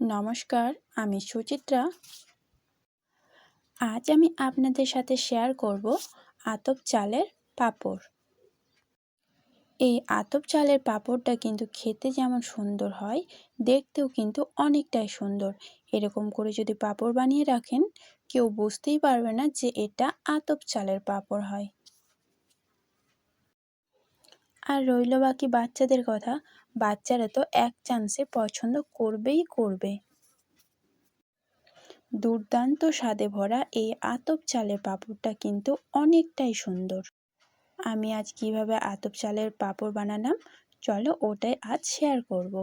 নমস্কার, আমি সুচিত্রা। আজ আমি আপনাদের সাথে শেয়ার করব আতপ চালের পাঁপড়। এই আতপ চালের পাঁপড়টা কিন্তু খেতে যেমন সুন্দর হয়, দেখতেও কিন্তু অনেকটাই সুন্দর। এরকম করে যদি পাঁপড় বানিয়ে রাখেন, কেউ বুঝতেই পারবে না যে এটা আতপ চালের পাঁপড় হয়। আর রইল বাকি বাচ্চাদের কথা, বাচ্চারা তো এক চান্সে পছন্দ করবেই করবে। দুর্দান্ত স্বাদে ভরা এই আতপ চালের পাঁপড়টা কিন্তু অনেকটাই সুন্দর। আমি আজ কীভাবে আতপ চালের পাঁপড় বানালাম, চলো ওটাই আজ শেয়ার করব।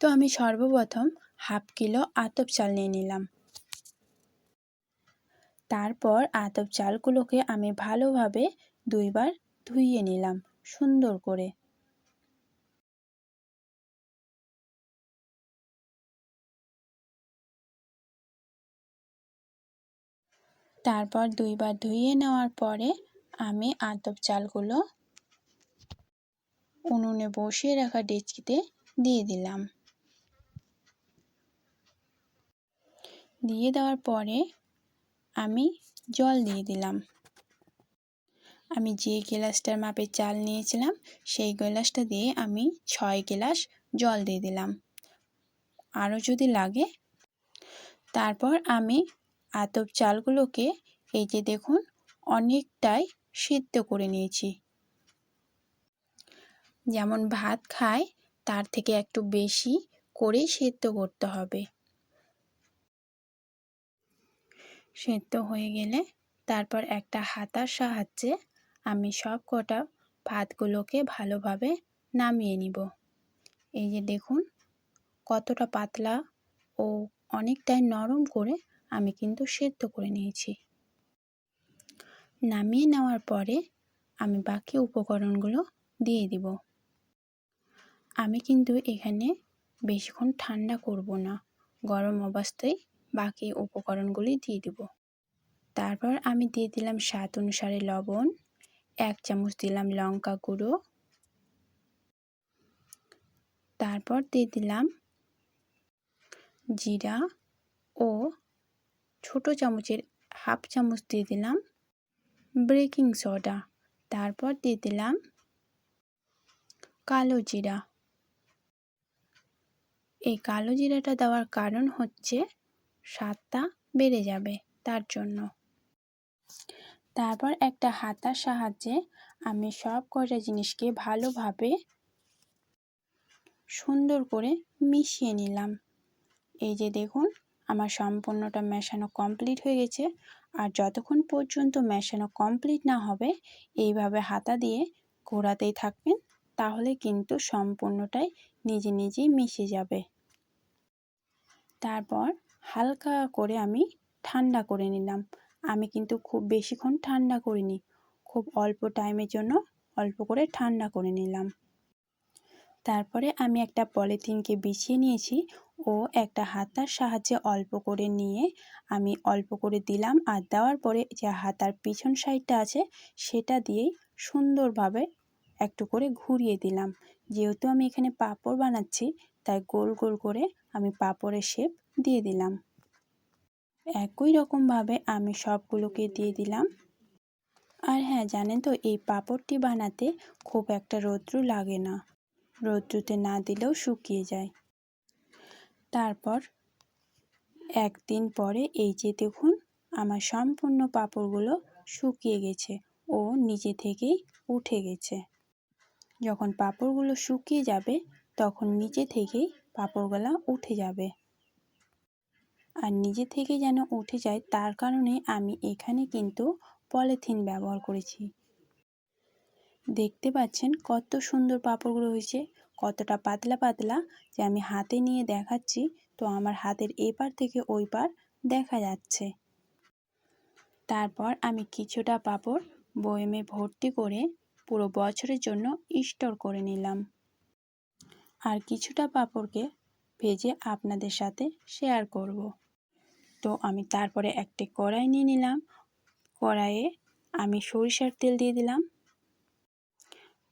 তো আমি সর্বপ্রথম হাফ কিলো আতপ চাল নিয়ে নিলাম। তারপর আতপ চালগুলোকে আমি ভালোভাবে দুইবার ধুইয়ে নিলাম, সুন্দর করে। তারপর দুইবার ধুইয়ে নেওয়ার পরে আমি আতপ চালগুলো উনুনে বসিয়ে রাখা ডেচকিতে দিয়ে দিলাম। দিয়ে দেওয়ার পরে আমি জল দিয়ে দিলাম। আমি যে গ্লাসটার মাপে চাল নিয়েছিলাম, সেই গ্লাসটা দিয়ে আমি ছয় গ্লাস জল দিয়ে দিলাম। আরও যদি লাগে। তারপর আমি আতপ চালগুলোকে এই যে দেখুন, অনেকটাই সিদ্ধ করে নিয়েছি। যেমন ভাত খায়, তার থেকে একটু বেশি করে সেদ্ধ করতে হবে। সেদ্ধ হয়ে গেলে তারপর একটা হাতার সাহায্যে আমি সব কটা ভাতগুলোকে ভালোভাবে নামিয়ে নিব। এই যে দেখুন, কতটা পাতলা ও অনেকটাই নরম করে আমি কিন্তু সেদ্ধ করে নিয়েছি। নামিয়ে নেওয়ার পরে আমি বাকি উপকরণগুলো দিয়ে দিব। আমি কিন্তু এখানে বেশিক্ষণ ঠান্ডা করব না, গরম অবস্থায় বাকি উপকরণগুলি দিয়ে দিব। তারপর আমি দিয়ে দিলাম স্বাদ অনুসারে লবণ এক চামচ দিলাম লঙ্কা গুঁড়ো। তারপর দিয়ে দিলাম জিরা ও ছোট চামচের হাফ চামচ দিয়ে দিলাম বেকিং সোডা। তারপর দিয়ে দিলাম কালো জিরা। এই কালো জিরাটা দেওয়ার কারণ হচ্ছে স্বাদটা বেড়ে যাবে তার জন্য। তারপর একটা হাতার সাহায্যে আমি সব কটা জিনিসকে ভালোভাবে সুন্দর করে মিশিয়ে নিলাম। এই যে দেখুন, আমার সম্পূর্ণটা মেশানো কমপ্লিট হয়ে গেছে। আর যতক্ষণ পর্যন্ত মেশানো কমপ্লিট না হবে, এইভাবে হাতা দিয়ে ঘোরাতেই থাকবেন, তাহলে কিন্তু সম্পূর্ণটাই নিজে নিজেই মিশে যাবে। তারপর হালকা করে আমি ঠান্ডা করে নিলাম। আমি কিন্তু খুব বেশিক্ষণ ঠান্ডা করিনি। খুব অল্প টাইমের জন্য অল্প করে ঠান্ডা করে নিলাম। তারপরে আমি একটা পলিথিনকে বিছিয়ে নিয়েছি ও একটা হাতার সাহায্যে অল্প করে নিয়ে আমি অল্প করে দিলাম আর দেওয়ার পরে যে হাতার পিছন সাইডটা আছে সেটা দিয়েই সুন্দরভাবে একটু করে ঘুরিয়ে দিলাম। যেহেতু আমি এখানে পাঁপড় বানাচ্ছি, তাই গোল গোল করে আমি পাঁপড়ের শেপ দিয়ে দিলাম। একই রকমভাবে আমি সবগুলোকে দিয়ে দিলাম। আর হ্যাঁ জানেন তো, এই পাঁপড়টি বানাতে খুব একটা রৌদ্র লাগে না। রৌদ্রতে না দিলেও শুকিয়ে যায়। তারপর একদিন পরে এই যে দেখুন, আমার সম্পূর্ণ পাঁপড়গুলো শুকিয়ে গেছে ও নিজে থেকেই উঠে গেছে। যখন পাঁপড়গুলো শুকিয়ে যাবে, তখন নিচে থেকেই পাঁপড়গুলো উঠে যাবে। আর নিজে থেকে যেন উঠে যায়, তার কারণে আমি এখানে কিন্তু পলিথিন ব্যবহার করেছি। দেখতে পাচ্ছেন কত সুন্দর পাঁপড়গুলো হয়েছে, কতটা পাতলা পাতলা যে আমি হাতে নিয়ে দেখাচ্ছি, তো আমার হাতের এপার থেকে ওই পার দেখা যাচ্ছে। তারপর আমি কিছুটা পাঁপড় বয়েমে ভর্তি করে পুরো বছরের জন্য স্টোর করে নিলাম। আর কিছুটা পাঁপড়কে ভেজে আপনাদের সাথে শেয়ার করব। তো আমি তারপরে একটি কড়াই নিয়ে নিলাম। কড়াইয়ে আমি সরিষার তেল দিয়ে দিলাম।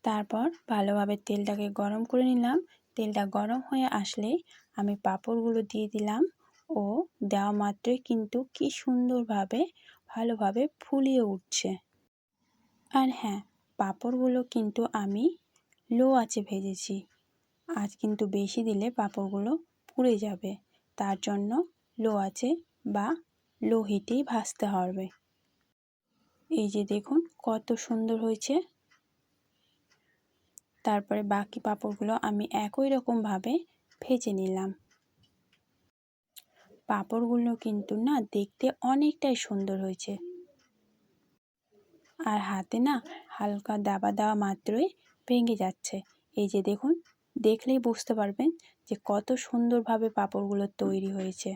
তারপর ভালোভাবে তেলটাকে গরম করে নিলাম। তেলটা গরম হয়ে আসলে আমি পাঁপড়গুলো দিয়ে দিলাম ও দেওয়া মাত্রই কিন্তু কি সুন্দরভাবে, ভালোভাবে ফুলিয়ে উঠছে। আর হ্যাঁ পাঁপড়গুলো কিন্তু আমি লো আঁচে ভেজেছি। আজ কিন্তু বেশি দিলে পাঁপড়গুলো পুড়ে যাবে। তার জন্য লো আঁচে বা লোহিতেই ভাজতে হবে। এই যে দেখুন কত সুন্দর হয়েছে। তারপরে বাকি পাঁপড়গুলো আমি একই রকমভাবে ভেজে নিলাম। পাঁপড়গুলো কিন্তু না দেখতে অনেকটাই সুন্দর হয়েছে। আর হাতে না হালকা দাবা দেওয়া মাত্রই ভেঙে যাচ্ছে। এই যে দেখুন, দেখলেই বুঝতে পারবেন যে কত সুন্দরভাবে পাঁপড়গুলো তৈরি হয়েছে।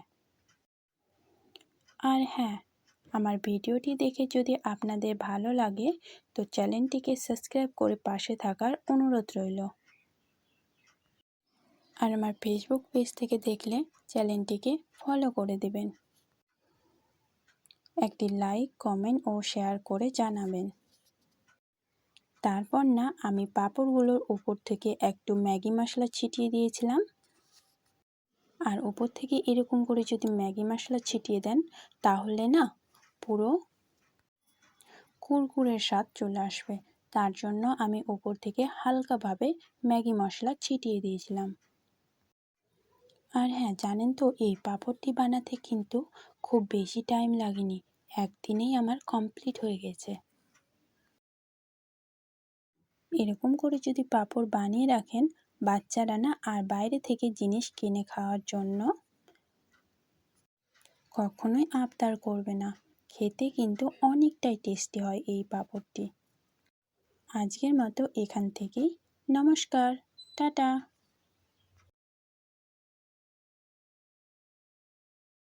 আর হ্যাঁ আমার ভিডিওটি দেখে যদি আপনাদের ভালো লাগে, তো চ্যানেলটিকে সাবস্ক্রাইব করে পাশে থাকার অনুরোধ রইল। আর আমার ফেসবুক পেজ থেকে দেখলে চ্যানেলটিকে ফলো করে দেবেন। একটি লাইক, কমেন্ট ও শেয়ার করে জানাবেন। তারপর না, আমি পাঁপড়গুলোর উপর থেকে একটু ম্যাগি মশলা ছিটিয়ে দিয়েছিলাম। আর উপর থেকে এরকম করে যদি ম্যাগি মশলা ছিটিয়ে দেন, তাহলে না পুরো কুরকুরের স্বাদ চলে আসবে। তার জন্য আমি ওপর থেকে হালকাভাবে ম্যাগি মশলা ছিটিয়ে দিয়েছিলাম। আর হ্যাঁ জানেন তো, এই পাঁপড়টি বানাতে কিন্তু খুব বেশি টাইম লাগেনি। একদিনেই আমার কমপ্লিট হয়ে গেছে। এরকম করে যদি পাঁপড় বানিয়ে রাখেন বাচ্চারা না আর বাইরে থেকে জিনিস কিনে খাওয়ার জন্য কখনোই আবদার করবে না। খেতে কিন্তু অনেকটাই টেস্টি হয় এই পাঁপড়টি। আজকের মতো এখান থেকেই। নমস্কার। টাটা।